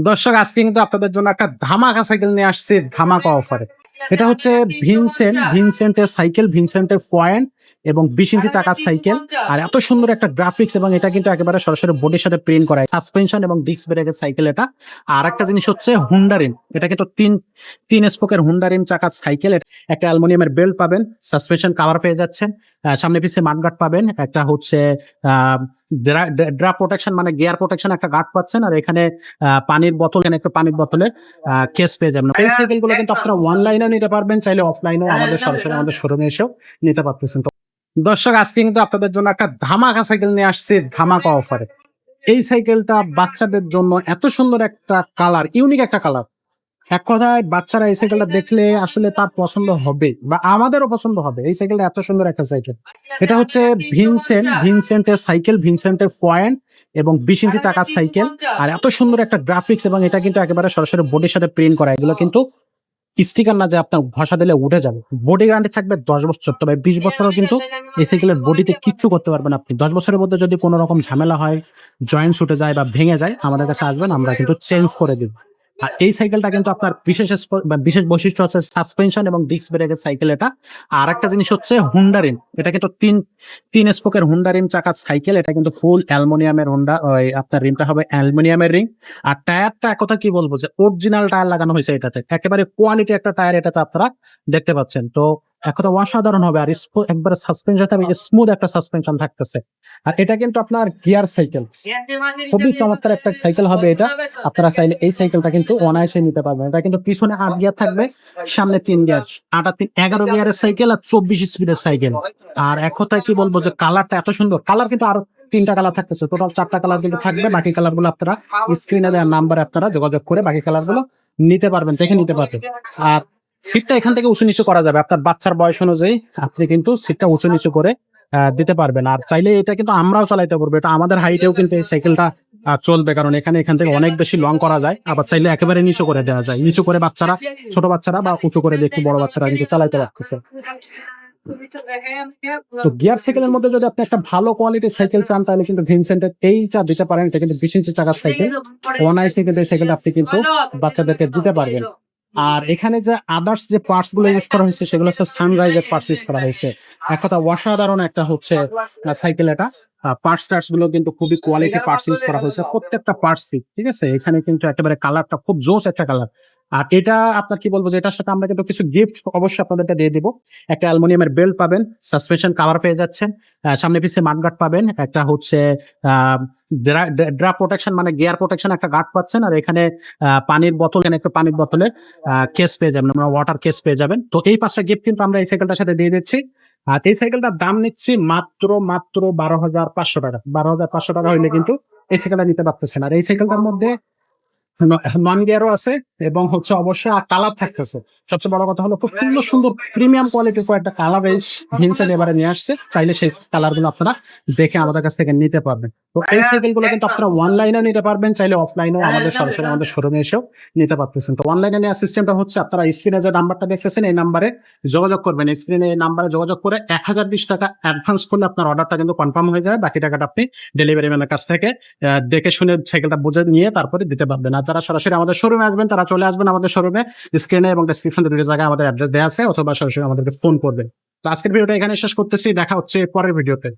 দর্শক আজকে কিন্তু আপনাদের জন্য একটা ধামাকা সাইকেল নিয়ে আসছে ধামাকা অফারে এটা হচ্ছে ভিনসেন্ট ভিনসেন্টের সাইকেল ভিনসেন্টের পয়েন্ট এবং বিশ ইঞ্চি চাকার সাইকেল। আর এত সুন্দর একটা গ্রাফিক্স এবং এটা কিন্তু একেবারে সরাসরি বোর্ডের সাথে প্রিন্ট করা। সাসপেনশন এবং ডিস্ক ব্রেকের সাইকেল এটা। আর একটা জিনিস হচ্ছে হুন্ডারিম এটা কিন্তু তিন তিন স্পোকের হুন্ডারিম চাকার সাইকেল। একটা অ্যালুমিনিয়ামের বেল্ট পাবেন সাসপেনশন কাভার পেয়ে যাচ্ছেন। আহ, সামনে পিছিয়ে মাঠগার্ড পাবেন। একটা হচ্ছে ড্রা প্রোটেকশন মানে গিয়ার প্রোটেকশন একটা গার্ড পাচ্ছেন। আর এখানে আহ, পানির বোতল এখানে একটা পানির বোতলের কেস পেয়ে যাবেন। এই সাইকেলগুলো কিন্তু আপনারা অনলাইনে নিতে পারবেন। চাইলে অফলাইনেও আমাদের সরাসরি আমাদের শোরুমে এসেও নিতে পারতেছেন। দর্শক, আজকে কিন্তু আপনাদের জন্য একটা ধামাকা সাইকেল নিয়ে আসছে ধামাকা অফারে এই সাইকেলটা বাচ্চাদের জন্য এত সুন্দর একটা কালার ইউনিক একটা কালার এক কথায় বাচ্চারা এই সাইকেলটা দেখলে আসলে তার পছন্দ হবে বা আমাদেরও পছন্দ হবে। এই সাইকেলটা এত সুন্দর একটা সাইকেল। এটা হচ্ছে ভিনসেন্ট ভিনসেন্টের সাইকেল ভিনসেন্টের পয়েন্ট এবং বিশ ইঞ্চি চাকার সাইকেল। আর এত সুন্দর একটা গ্রাফিক্স এবং এটা কিন্তু একেবারে সরাসরি বোর্ডের সাথে প্রিন্ট করা। এগুলো কিন্তু স্টিকার না যে আপনার ভাষা দিলে উঠে যাবে। বডি গ্যারান্টি থাকবে দশ বছর। তবে বিশ বছরও কিন্তু এই সাইকেলের বডিতে কিচ্ছু করতে পারবেন আপনি। দশ বছরের মধ্যে যদি কোনো রকম ঝামেলা হয় জয়েন্ট উঠে যায় বা ভেঙে যায় আমাদের কাছে আসবেন আমরা কিন্তু চেঞ্জ করে দিব। আর এই সাইকেলটা কিন্তু আপনার বিশেষ বিশেষ বৈশিষ্ট্য হচ্ছে সাসপেনশন এবং ডিস্ক ব্রেকের সাইকেল এটা। আর একটা জিনিস হচ্ছে হুন্ডারিম এটা কিন্তু তিন তিন স্পোকের হুন্ডারিম চাকার সাইকেল এটা কিন্তু ফুল অ্যালমোনিয়ামের হুন্ডা আপনার রিমটা হবে অ্যালমোনিয়ামের রিং আর টায়ারটা একথা কথা কি বলব যে অরিজিনাল টায়ার লাগানো হয়েছে এটাতে। একেবারে কোয়ালিটি একটা টায়ার এটাতে আপনারা দেখতে পাচ্ছেন। তো এক কথা অসাধারণ হবে। আর একবারে সাসপেনশন থাকবে স্মুথ একটা সাসপেনশন থাকতেছে। আর এটা কিন্তু আপনার গিয়ার সাইকেল খুবই চমৎকার একটা সাইকেল হবে এটা। আপনারা চাইলে এই সাইকেলটা কিন্তু অনায়াসে নিতে পারবেন। এটা কিন্তু পিছনে আট গিয়ার থাকবে, সামনে তিন গিয়ার আট আর তিন, এগারো গিয়ারের সাইকেল আর চব্বিশ স্পিডের সাইকেল আর এক কি বলব যে কালারটা এত সুন্দর। কালার কিন্তু আরও তিনটা কালার থাকতেছে। টোটাল চারটা কালার কিন্তু থাকবে। বাকি কালারগুলো আপনারা স্ক্রিনে দেওয়ার নাম্বারে আপনারা যোগাযোগ করে বাকি কালারগুলো নিতে পারবেন, দেখে নিতে পারবেন। আর সিটটা এখান থেকে উঁচু নিচু করা যাবে। আপনার বাচ্চার বয়স অনুযায়ী আপনি কিন্তু সিটটা উঁচু নিচু করে দিতে পারবেন। আর চাইলে এটা কিন্তু আমরাও চালাইতে পারব। এটা আমাদের হাইটেও কিন্তু এই সাইকেলটা চলবে। কারণ এখানে, এখান থেকে অনেক বেশি লং করা যায়। আবার চাইলে একেবারে নিচু করে দেওয়া যায়। নিচু করে বাচ্চারা, ছোট বাচ্চারা বা উঁচু করে একটু বড় বাচ্চারা কিন্তু চালাইতে পারতেছে। তো গিয়ার সাইকেলের মধ্যে যদি আপনি একটা ভালো কোয়ালিটির সাইকেল চান, তাহলে কিন্তু ভিনসেন্টের এইটা দিতে পারেন। এটা কিন্তু বিশ ইঞ্চি চাকার সাইকেল অনায়াসে কিন্তু এই সাইকেলটা আপনি কিন্তু বাচ্চাদেরকে দিতে পারবেন। আর এখানে যে আদার্স যে পার্টসগুলো ইউজ করা হয়েছে, সেগুলো হচ্ছে সানরাইজের পার্টস ইউজ করা হয়েছে। এক কথা অসাধারণ একটা হচ্ছে সাইকেল এটা। পার্টস টার্টসগুলো কিন্তু খুবই কোয়ালিটি পার্টস ইউজ করা হয়েছে, প্রত্যেকটা পার্টসই ঠিক আছে? এখানে কিন্তু একেবারে কালারটা খুব জোস একটা কালার আর এটা আপনার কি বলব যে এটার সাথে আমরা কিন্তু কিছু গিফট অবশ্যই আপনাদেরকে দিয়ে দিব। একটা অ্যালুমিনিয়ামের বেল্ট পাবেন সাসপেনশন কাভার পেয়ে যাচ্ছেন সামনে পিছিয়ে মাঠগার্ড পাবেন, একটা হচ্ছে ড্রা প্রোটেকশন মানে গিয়ার প্রোটেকশন একটা গার্ড পাচ্ছেন, আর এখানে পানির বোতল এখানে একটা পানির বোতলের কেস পেয়ে যাবেন, আমরা ওয়াটার কেস পেয়ে যাবেন। তো এই পাঁচটা গিফট কিন্তু আমরা এই সাইকেলটার সাথে দিয়ে দিচ্ছি। আর এই সাইকেলটার দাম নিচ্ছি মাত্র মাত্র বারো হাজার পাঁচশো টাকা। বারো হাজার পাঁচশো টাকা হইলে কিন্তু এই সাইকেলটা নিতে পারতেছেন। আর এই সাইকেলটার মধ্যে নন গিয়ারও আছে এবং হচ্ছে অবশ্যই আর কালার থাকতেছে। সবচেয়ে বড় কথা হলো খুব সুন্দর সুন্দর প্রিমিয়াম কোয়ালিটির কয়েকটা কালার এই ভিনসেন এবারে নিয়ে আসছে। চাইলে সেই কালারগুলো আপনারা দেখে আমাদের কাছ থেকে নিতে পারবেন। তো এই সাইকেলগুলো কিন্তু আপনারা অনলাইনেও নিতে পারবেন, চাইলে অফলাইনেও আমাদের সরাসরি আমাদের শোরুমে এসেও নিতে পারতেছেন। তো অনলাইনে নেওয়ার সিস্টেমটা হচ্ছে আপনারা স্ক্রিনে যে নাম্বারটা দেখতেছেন, এই নাম্বারে যোগাযোগ করবেন। স্ক্রিনে এই নাম্বারে যোগাযোগ করে এক হাজার বিশ টাকা অ্যাডভান্স করলে আপনার অর্ডারটা কিন্তু কনফার্ম হয়ে যাবে বাকি টাকাটা আপনি ডেলিভারি ম্যানের কাছ থেকে দেখে শুনে সাইকেলটা বুঝে নিয়ে তারপরে দিতে পারবেন। আর যারা সরাসরি আমাদের শোরুমে আসবেন, তারা চলে আসবেন আমাদের শোরুমে স্ক্রিনে এবং ডিসক্রিপশন দুটো জায়গায় আমাদের অ্যাড্রেস দেওয়া আছে, অথবা সরাসরি আমাদেরকে ফোন করবেন। তো আজকের ভিডিওটা এখানে শেষ করতেছি, দেখা হচ্ছে পরের ভিডিওতে